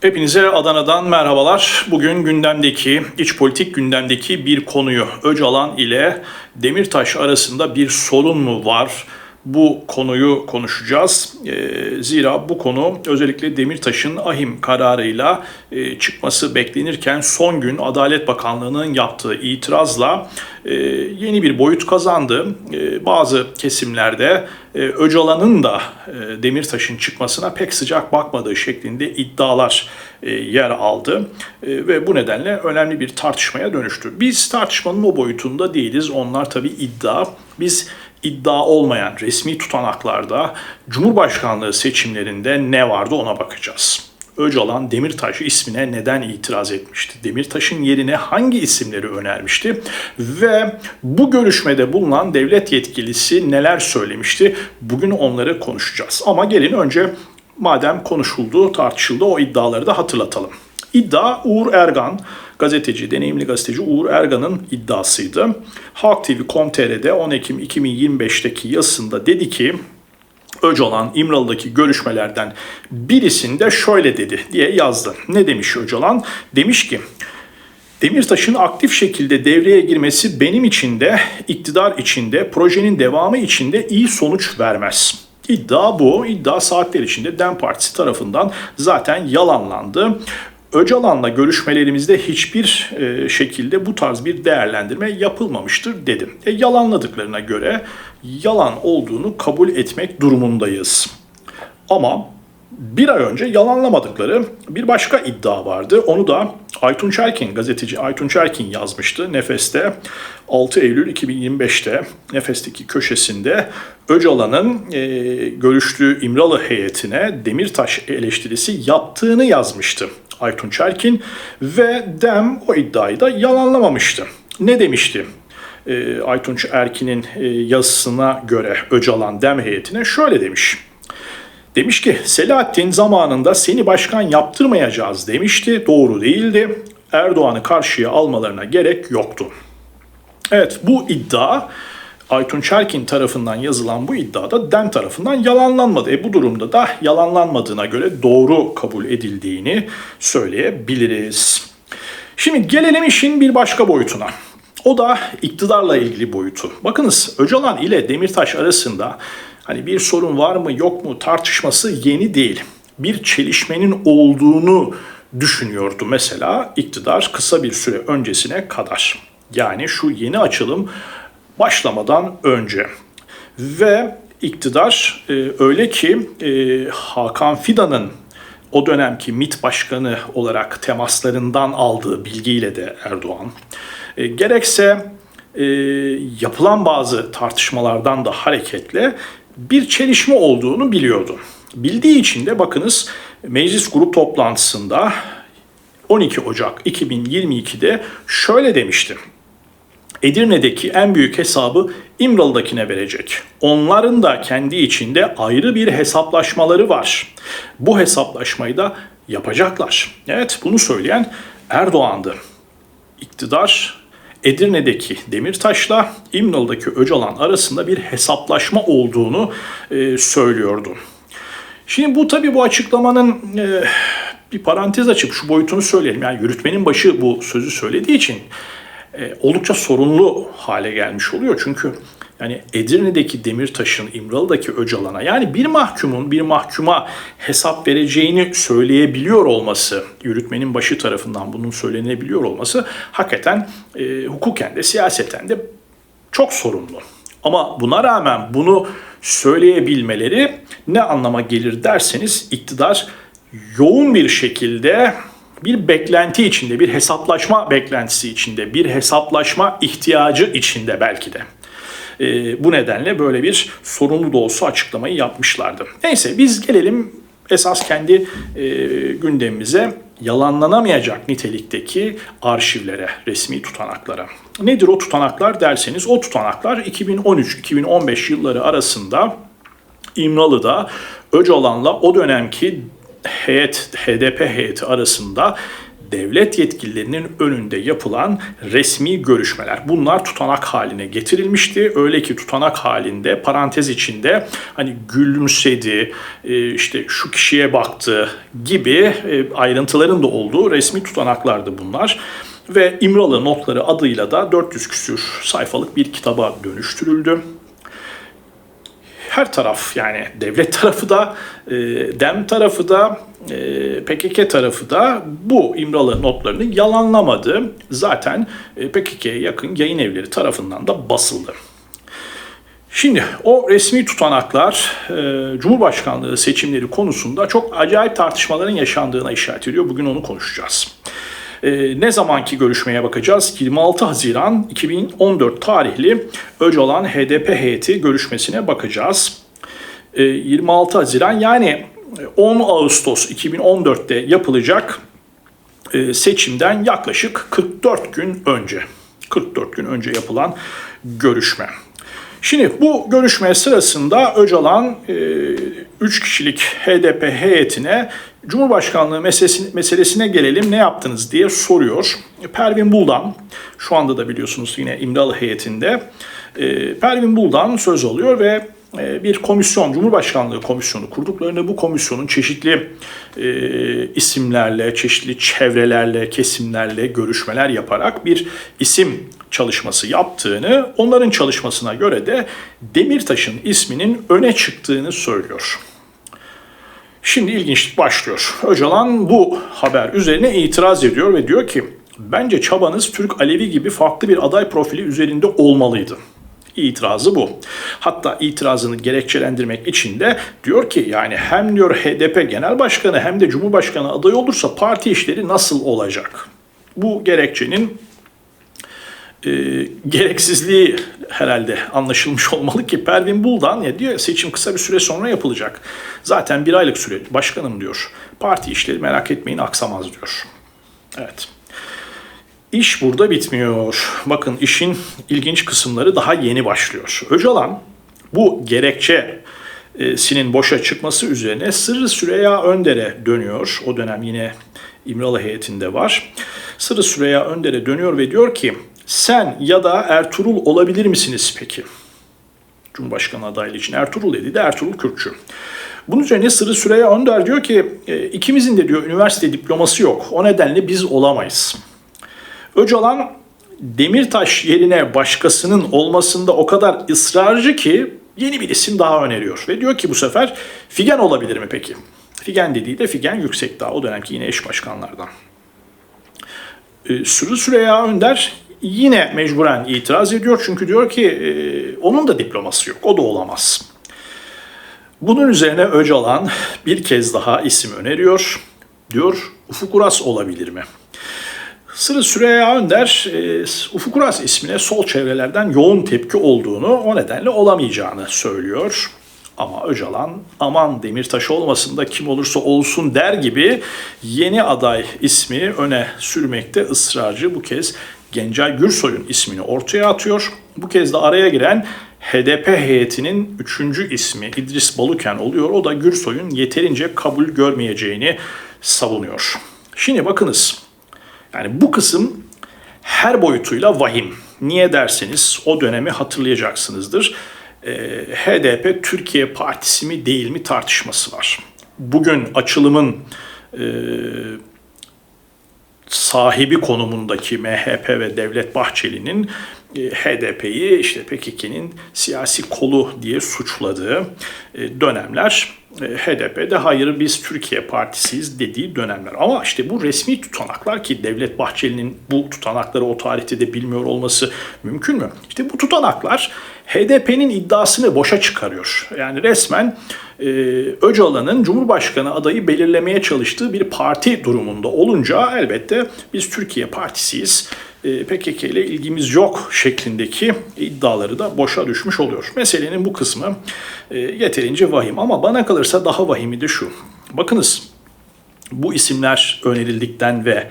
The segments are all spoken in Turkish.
Hepinize Adana'dan merhabalar. Bugün gündemdeki, iç politik gündemdeki bir konuyu Öcalan ile Demirtaş arasında bir sorun mu var? Bu konuyu konuşacağız. Ee, zira bu konu özellikle Demirtaş'ın ahim kararıyla e, çıkması beklenirken son gün Adalet Bakanlığı'nın yaptığı itirazla e, yeni bir boyut kazandı. E, bazı kesimlerde Öcalan'ın da Demirtaş'ın çıkmasına pek sıcak bakmadığı şeklinde iddialar yer aldı ve bu nedenle önemli bir tartışmaya dönüştü. Biz tartışmanın o boyutunda değiliz. Onlar tabii iddia. Biz iddia olmayan resmi tutanaklarda Cumhurbaşkanlığı seçimlerinde ne vardı ona bakacağız. Öcalan Demirtaş ismine neden itiraz etmişti? Demirtaş'ın yerine hangi isimleri önermişti? Ve bu görüşmede bulunan devlet yetkilisi neler söylemişti? Bugün onları konuşacağız. Ama gelin önce madem konuşuldu, tartışıldı o iddiaları da hatırlatalım. İddia Uğur Ergan, gazeteci, deneyimli gazeteci Uğur Ergan'ın iddiasıydı. Halk TV.com.tr'de 10 Ekim 2025'teki yazısında dedi ki Öcalan İmralı'daki görüşmelerden birisinde şöyle dedi diye yazdı. Ne demiş Öcalan? Demiş ki Demirtaş'ın aktif şekilde devreye girmesi benim için de iktidar için de projenin devamı için de iyi sonuç vermez. İddia bu. İddia saatler içinde DEM Partisi tarafından zaten yalanlandı. Öcalan'la görüşmelerimizde hiçbir e, şekilde bu tarz bir değerlendirme yapılmamıştır dedim. E, yalanladıklarına göre yalan olduğunu kabul etmek durumundayız. Ama bir ay önce yalanlamadıkları bir başka iddia vardı. Onu da Aytunç Erkin, gazeteci Aytunç Erkin yazmıştı Nefes'te 6 Eylül 2025'te Nefes'teki köşesinde Öcalan'ın e, görüştüğü İmralı heyetine Demirtaş eleştirisi yaptığını yazmıştı Aytunç Erkin ve DEM o iddiayı da yalanlamamıştı. Ne demişti? E, Aytunç Erkin'in e, yazısına göre Öcalan DEM heyetine şöyle demiş. Demiş ki Selahattin zamanında seni başkan yaptırmayacağız demişti. Doğru değildi. Erdoğan'ı karşıya almalarına gerek yoktu. Evet bu iddia Aytun Çerkin tarafından yazılan bu iddiada DEM tarafından yalanlanmadı. E bu durumda da yalanlanmadığına göre doğru kabul edildiğini söyleyebiliriz. Şimdi gelelim işin bir başka boyutuna. O da iktidarla ilgili boyutu. Bakınız Öcalan ile Demirtaş arasında hani bir sorun var mı yok mu tartışması yeni değil. Bir çelişmenin olduğunu düşünüyordu mesela iktidar kısa bir süre öncesine kadar. Yani şu yeni açılım başlamadan önce. Ve iktidar e, öyle ki e, Hakan Fidan'ın o dönemki MİT başkanı olarak temaslarından aldığı bilgiyle de Erdoğan e, gerekse e, yapılan bazı tartışmalardan da hareketle bir çelişme olduğunu biliyordu. Bildiği için de bakınız meclis grup toplantısında 12 Ocak 2022'de şöyle demişti. Edirne'deki en büyük hesabı İmralı'dakine verecek. Onların da kendi içinde ayrı bir hesaplaşmaları var. Bu hesaplaşmayı da yapacaklar. Evet bunu söyleyen Erdoğan'dı. İktidar Edirne'deki Demirtaş'la İmralı'daki Öcalan arasında bir hesaplaşma olduğunu e, söylüyordu. Şimdi bu tabii bu açıklamanın e, bir parantez açıp şu boyutunu söyleyelim. Yani yürütmenin başı bu sözü söylediği için e, oldukça sorunlu hale gelmiş oluyor. Çünkü yani Edirne'deki Demirtaş'ın İmralı'daki Öcalan'a yani bir mahkumun bir mahkuma hesap vereceğini söyleyebiliyor olması, yürütmenin başı tarafından bunun söylenebiliyor olması hakikaten e, hukuken de siyaseten de çok sorunlu. Ama buna rağmen bunu söyleyebilmeleri ne anlama gelir derseniz iktidar yoğun bir şekilde bir beklenti içinde, bir hesaplaşma beklentisi içinde, bir hesaplaşma ihtiyacı içinde belki de. E, bu nedenle böyle bir sorunlu da olsa açıklamayı yapmışlardı. Neyse biz gelelim esas kendi e, gündemimize yalanlanamayacak nitelikteki arşivlere, resmi tutanaklara. Nedir o tutanaklar derseniz o tutanaklar 2013-2015 yılları arasında İmralı'da Öcalan'la o dönemki heyet, HDP heyeti arasında devlet yetkililerinin önünde yapılan resmi görüşmeler. Bunlar tutanak haline getirilmişti. Öyle ki tutanak halinde parantez içinde hani gülümsedi, e, işte şu kişiye baktı gibi e, ayrıntıların da olduğu resmi tutanaklardı bunlar ve İmralı Notları adıyla da 400 küsür sayfalık bir kitaba dönüştürüldü her taraf yani devlet tarafı da, e, DEM tarafı da, e, PKK tarafı da bu İmralı notlarını yalanlamadı. Zaten e, PKK'ye yakın yayın evleri tarafından da basıldı. Şimdi o resmi tutanaklar e, Cumhurbaşkanlığı seçimleri konusunda çok acayip tartışmaların yaşandığına işaret ediyor. Bugün onu konuşacağız. E, ne zamanki görüşmeye bakacağız? 26 Haziran 2014 tarihli Öcalan HDP heyeti görüşmesine bakacağız. E, 26 Haziran yani 10 Ağustos 2014'te yapılacak e, seçimden yaklaşık 44 gün önce. 44 gün önce yapılan görüşme. Şimdi bu görüşme sırasında Öcalan 3 e, kişilik HDP heyetine Cumhurbaşkanlığı meselesine, meselesine gelelim ne yaptınız diye soruyor. Pervin Buldan şu anda da biliyorsunuz yine İmralı heyetinde e, Pervin Buldan söz alıyor ve e, bir komisyon, Cumhurbaşkanlığı komisyonu kurduklarını bu komisyonun çeşitli e, isimlerle, çeşitli çevrelerle, kesimlerle görüşmeler yaparak bir isim çalışması yaptığını, onların çalışmasına göre de Demirtaş'ın isminin öne çıktığını söylüyor. Şimdi ilginçlik başlıyor. Öcalan bu haber üzerine itiraz ediyor ve diyor ki bence çabanız Türk Alevi gibi farklı bir aday profili üzerinde olmalıydı. İtirazı bu. Hatta itirazını gerekçelendirmek için de diyor ki yani hem diyor HDP Genel Başkanı hem de Cumhurbaşkanı aday olursa parti işleri nasıl olacak? Bu gerekçenin e, gereksizliği herhalde anlaşılmış olmalı ki Pervin Buldan ya diyor seçim kısa bir süre sonra yapılacak. Zaten bir aylık süre başkanım diyor. Parti işleri merak etmeyin aksamaz diyor. Evet. İş burada bitmiyor. Bakın işin ilginç kısımları daha yeni başlıyor. Öcalan bu gerekçe sinin boşa çıkması üzerine Sırrı Süreyya Önder'e dönüyor. O dönem yine İmralı heyetinde var. Sırrı Süreyya Önder'e dönüyor ve diyor ki sen ya da Ertuğrul olabilir misiniz peki? Cumhurbaşkanı adaylığı için Ertuğrul dedi de Ertuğrul Kürkçü. Bunun üzerine Sırrı Süreyya Önder diyor ki e, ikimizin de diyor üniversite diploması yok. O nedenle biz olamayız. Öcalan Demirtaş yerine başkasının olmasında o kadar ısrarcı ki yeni bir isim daha öneriyor. Ve diyor ki bu sefer Figen olabilir mi peki? Figen dediği de Figen Yüksekdağ o dönemki yine eş başkanlardan. Ee, Sırrı Süreyya Önder yine mecburen itiraz ediyor. Çünkü diyor ki e, onun da diploması yok. O da olamaz. Bunun üzerine Öcalan bir kez daha isim öneriyor. Diyor Ufuk Uras olabilir mi? Sırı Süreyya Önder e, Ufuk Uras ismine sol çevrelerden yoğun tepki olduğunu o nedenle olamayacağını söylüyor. Ama Öcalan aman Demirtaş olmasın da kim olursa olsun der gibi yeni aday ismi öne sürmekte ısrarcı bu kez Gencay Gürsoy'un ismini ortaya atıyor. Bu kez de araya giren HDP heyetinin üçüncü ismi İdris Baluken oluyor. O da Gürsoy'un yeterince kabul görmeyeceğini savunuyor. Şimdi bakınız yani bu kısım her boyutuyla vahim. Niye derseniz o dönemi hatırlayacaksınızdır. E, HDP Türkiye Partisi mi değil mi tartışması var. Bugün açılımın e, sahibi konumundaki MHP ve Devlet Bahçeli'nin e, HDP'yi işte PKK'nin siyasi kolu diye suçladığı e, dönemler e, HDP'de hayır biz Türkiye Partisiyiz dediği dönemler. Ama işte bu resmi tutanaklar ki Devlet Bahçeli'nin bu tutanakları o tarihte de bilmiyor olması mümkün mü? İşte bu tutanaklar HDP'nin iddiasını boşa çıkarıyor. Yani resmen e, Öcalan'ın Cumhurbaşkanı adayı belirlemeye çalıştığı bir parti durumunda olunca elbette biz Türkiye Partisiyiz e, PKK ile ilgimiz yok şeklindeki iddiaları da boşa düşmüş oluyor. Meselenin bu kısmı e, yeterince vahim ama bana kalırsa daha vahimi de şu. Bakınız bu isimler önerildikten ve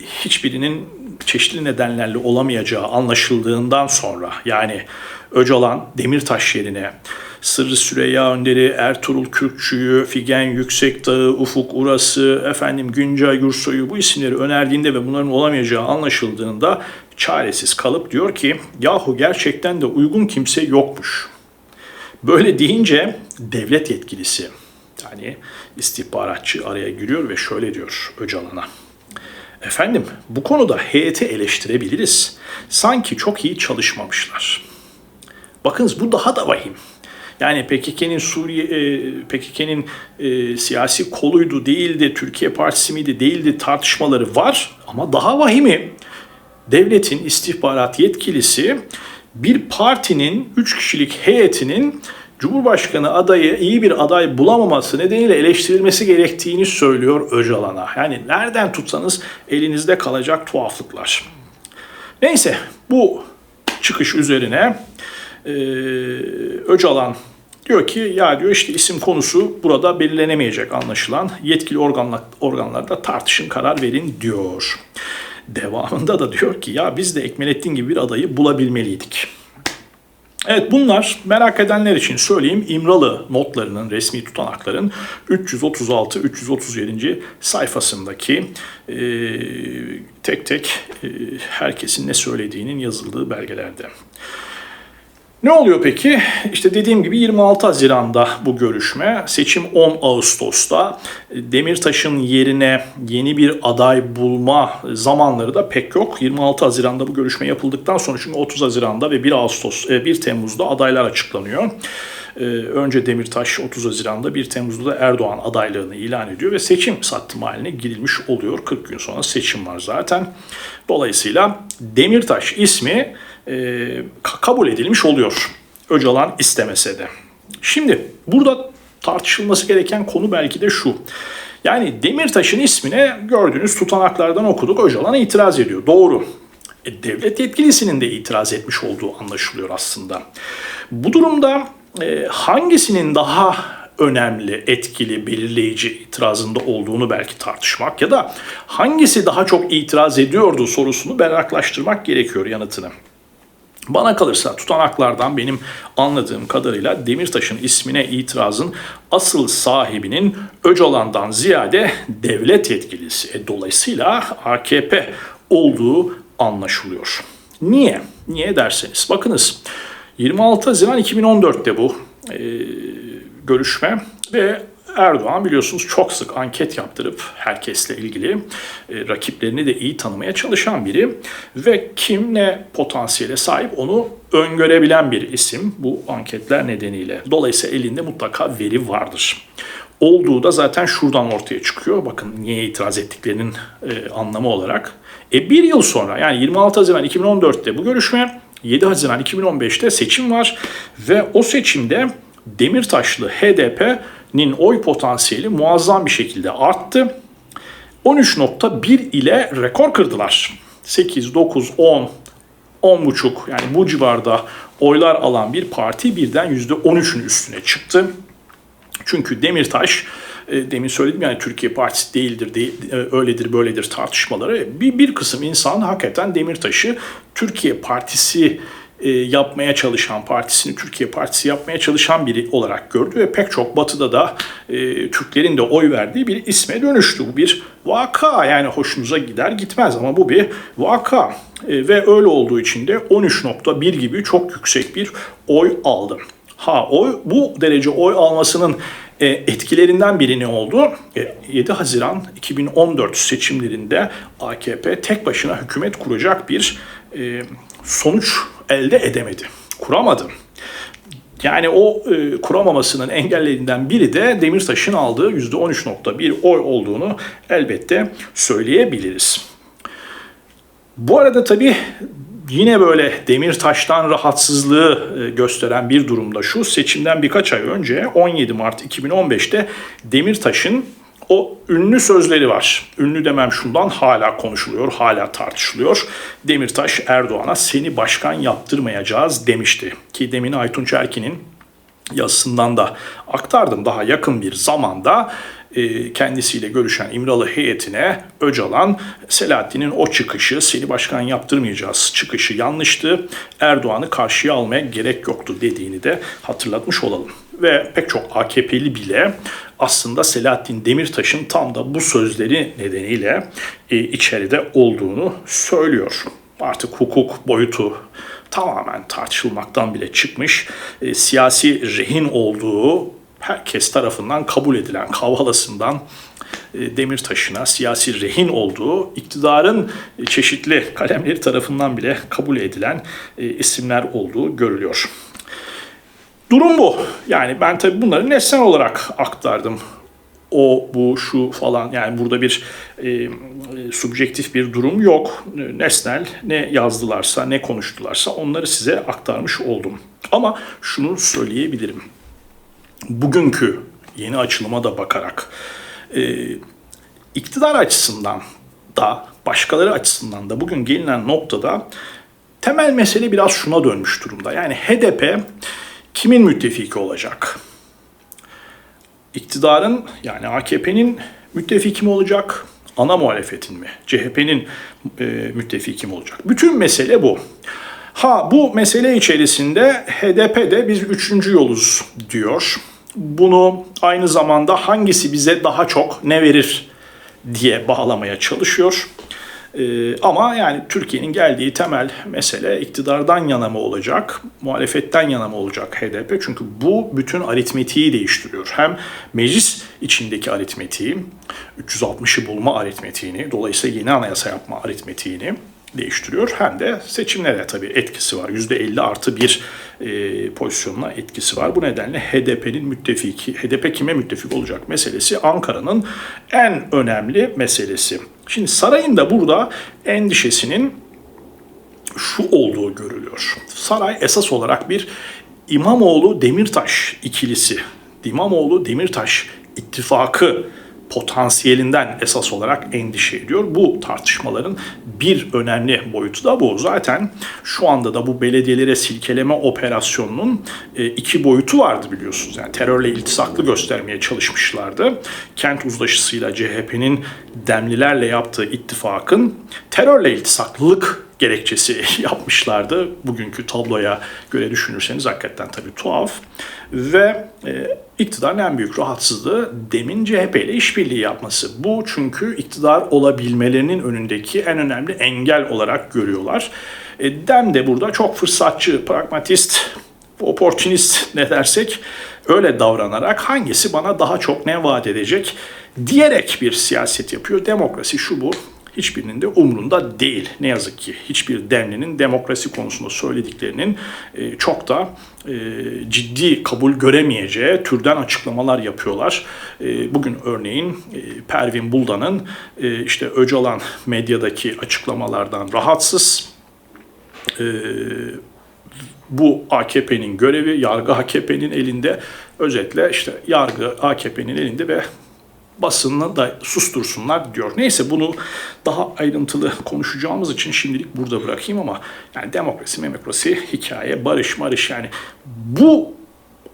hiçbirinin çeşitli nedenlerle olamayacağı anlaşıldığından sonra yani Öcalan Demirtaş yerine Sırrı Süreyya Önder'i, Ertuğrul Kürkçü'yü, Figen Yüksekdağ'ı, Ufuk Uras'ı, efendim Güncay Gürsoy'u bu isimleri önerdiğinde ve bunların olamayacağı anlaşıldığında çaresiz kalıp diyor ki yahu gerçekten de uygun kimse yokmuş. Böyle deyince devlet yetkilisi yani istihbaratçı araya giriyor ve şöyle diyor Öcalan'a. Efendim bu konuda heyeti eleştirebiliriz. Sanki çok iyi çalışmamışlar. Bakınız bu daha da vahim. Yani PKK'nin Suriye e, PKK'nin e, siyasi koluydu değildi, Türkiye Partisi miydi değildi tartışmaları var ama daha vahimi devletin istihbarat yetkilisi bir partinin 3 kişilik heyetinin Cumhurbaşkanı adayı iyi bir aday bulamaması nedeniyle eleştirilmesi gerektiğini söylüyor Öcalan'a. Yani nereden tutsanız elinizde kalacak tuhaflıklar. Neyse bu çıkış üzerine e, Öcalan diyor ki ya diyor işte isim konusu burada belirlenemeyecek anlaşılan. Yetkili organlar, organlarda tartışın karar verin diyor. Devamında da diyor ki ya biz de Ekmelettin gibi bir adayı bulabilmeliydik. Evet bunlar merak edenler için söyleyeyim İmralı notlarının resmi tutanakların 336-337. sayfasındaki e, tek tek e, herkesin ne söylediğinin yazıldığı belgelerde. Ne oluyor peki? İşte dediğim gibi 26 Haziran'da bu görüşme, seçim 10 Ağustos'ta. Demirtaş'ın yerine yeni bir aday bulma zamanları da pek yok. 26 Haziran'da bu görüşme yapıldıktan sonra çünkü 30 Haziran'da ve 1 Ağustos 1 e, Temmuz'da adaylar açıklanıyor. E, önce Demirtaş 30 Haziran'da 1 Temmuz'da da Erdoğan adaylığını ilan ediyor ve seçim sattım haline girilmiş oluyor. 40 gün sonra seçim var zaten. Dolayısıyla Demirtaş ismi e, kabul edilmiş oluyor. Öcalan istemese de. Şimdi burada tartışılması gereken konu belki de şu. Yani Demirtaş'ın ismine gördüğünüz tutanaklardan okuduk Öcalan itiraz ediyor. Doğru. E, devlet yetkilisinin de itiraz etmiş olduğu anlaşılıyor aslında. Bu durumda e, hangisinin daha önemli, etkili, belirleyici itirazında olduğunu belki tartışmak ya da hangisi daha çok itiraz ediyordu sorusunu berraklaştırmak gerekiyor yanıtını. Bana kalırsa tutanaklardan benim anladığım kadarıyla Demirtaş'ın ismine itirazın asıl sahibinin Öcalan'dan ziyade devlet yetkilisi. E, dolayısıyla AKP olduğu anlaşılıyor. Niye? Niye derseniz. Bakınız 26 Haziran 2014'te bu e, görüşme ve Erdoğan biliyorsunuz çok sık anket yaptırıp herkesle ilgili e, rakiplerini de iyi tanımaya çalışan biri ve kim ne potansiyele sahip onu öngörebilen bir isim bu anketler nedeniyle. Dolayısıyla elinde mutlaka veri vardır. Olduğu da zaten şuradan ortaya çıkıyor. Bakın niye itiraz ettiklerinin e, anlamı olarak. E bir yıl sonra yani 26 Haziran 2014'te bu görüşme 7 Haziran 2015'te seçim var ve o seçimde Demirtaşlı HDP nin oy potansiyeli muazzam bir şekilde arttı. 13.1 ile rekor kırdılar. 8, 9, 10, 10.5 yani bu civarda oylar alan bir parti birden %13'ün üstüne çıktı. Çünkü Demirtaş e, demin söyledim yani Türkiye Partisi değildir, değil, e, öyledir, böyledir tartışmaları. Bir, bir kısım insan hakikaten Demirtaş'ı Türkiye Partisi e, yapmaya çalışan, partisini Türkiye Partisi yapmaya çalışan biri olarak gördü ve pek çok batıda da e, Türklerin de oy verdiği bir isme dönüştü. Bu bir vaka yani hoşunuza gider gitmez ama bu bir vaka e, ve öyle olduğu için de 13.1 gibi çok yüksek bir oy aldı. Ha oy bu derece oy almasının e, etkilerinden biri ne oldu? 7 Haziran 2014 seçimlerinde AKP tek başına hükümet kuracak bir sonuç elde edemedi. Kuramadı. Yani o e, kuramamasının engellerinden biri de Demirtaş'ın aldığı %13.1 oy olduğunu elbette söyleyebiliriz. Bu arada tabii yine böyle Demirtaş'tan rahatsızlığı e, gösteren bir durumda şu. Seçimden birkaç ay önce 17 Mart 2015'te Demirtaş'ın o ünlü sözleri var. Ünlü demem şundan hala konuşuluyor, hala tartışılıyor. Demirtaş Erdoğan'a seni başkan yaptırmayacağız demişti. Ki demin Aytunç Erkin'in yazısından da aktardım daha yakın bir zamanda e, kendisiyle görüşen İmralı heyetine Öcalan, Selahattin'in o çıkışı, seni başkan yaptırmayacağız çıkışı yanlıştı, Erdoğan'ı karşıya almaya gerek yoktu dediğini de hatırlatmış olalım. Ve pek çok AKP'li bile aslında Selahattin Demirtaş'ın tam da bu sözleri nedeniyle e, içeride olduğunu söylüyor. Artık hukuk boyutu tamamen tartışılmaktan bile çıkmış. E, siyasi rehin olduğu herkes tarafından kabul edilen Kavala'sından e, Demirtaş'ına siyasi rehin olduğu iktidarın çeşitli kalemleri tarafından bile kabul edilen e, isimler olduğu görülüyor. Durum bu. Yani ben tabii bunları nesnel olarak aktardım. O, bu, şu falan yani burada bir e, e, subjektif bir durum yok. Nesnel ne yazdılarsa ne konuştularsa onları size aktarmış oldum. Ama şunu söyleyebilirim. Bugünkü yeni açılıma da bakarak e, iktidar açısından da başkaları açısından da bugün gelinen noktada temel mesele biraz şuna dönmüş durumda. Yani HDP kimin müttefiki olacak? İktidarın yani AKP'nin müttefiki mi olacak? Ana muhalefetin mi? CHP'nin e, müttefiki mi olacak? Bütün mesele bu. Ha bu mesele içerisinde HDP de biz üçüncü yoluz diyor. Bunu aynı zamanda hangisi bize daha çok ne verir diye bağlamaya çalışıyor. Ee, ama yani Türkiye'nin geldiği temel mesele iktidardan yana mı olacak, muhalefetten yana mı olacak HDP? Çünkü bu bütün aritmetiği değiştiriyor. Hem meclis içindeki aritmetiği, 360'ı bulma aritmetiğini, dolayısıyla yeni anayasa yapma aritmetiğini değiştiriyor. Hem de seçimlere tabii etkisi var. %50 artı bir e, pozisyonuna etkisi var. Bu nedenle HDP'nin müttefiki, HDP kime müttefik olacak meselesi Ankara'nın en önemli meselesi. Şimdi sarayın da burada endişesinin şu olduğu görülüyor. Saray esas olarak bir İmamoğlu Demirtaş ikilisi, İmamoğlu Demirtaş ittifakı potansiyelinden esas olarak endişe ediyor. Bu tartışmaların bir önemli boyutu da bu. Zaten şu anda da bu belediyelere silkeleme operasyonunun e, iki boyutu vardı biliyorsunuz. Yani terörle iltisaklı göstermeye çalışmışlardı. Kent uzlaşısıyla CHP'nin demlilerle yaptığı ittifakın terörle iltisaklılık gerekçesi yapmışlardı. Bugünkü tabloya göre düşünürseniz hakikaten tabii tuhaf. Ve e, iktidarın en büyük rahatsızlığı demin CHP ile işbirliği yapması. Bu çünkü iktidar olabilmelerinin önündeki en önemli engel olarak görüyorlar. E, Dem de burada çok fırsatçı, pragmatist, oportunist ne dersek öyle davranarak hangisi bana daha çok ne vaat edecek diyerek bir siyaset yapıyor. Demokrasi şu bu hiçbirinin de umrunda değil. Ne yazık ki hiçbir demlinin demokrasi konusunda söylediklerinin e, çok da e, ciddi kabul göremeyeceği türden açıklamalar yapıyorlar. E, bugün örneğin Pervin Buldan'ın işte Öcalan medyadaki açıklamalardan rahatsız. Bu AKP'nin görevi, yargı AKP'nin elinde. Özetle işte yargı AKP'nin elinde ve basını da sustursunlar diyor. Neyse bunu daha ayrıntılı konuşacağımız için şimdilik burada bırakayım ama yani demokrasi, demokrasi, hikaye, barış, marış yani bu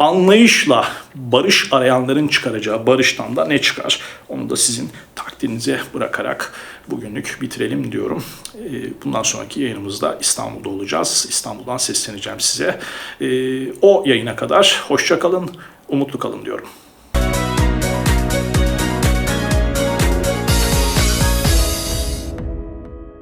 anlayışla barış arayanların çıkaracağı barıştan da ne çıkar? Onu da sizin takdirinize bırakarak bugünlük bitirelim diyorum. Ee, bundan sonraki yayınımızda İstanbul'da olacağız. İstanbul'dan sesleneceğim size. Ee, o yayına kadar hoşça kalın, umutlu kalın diyorum.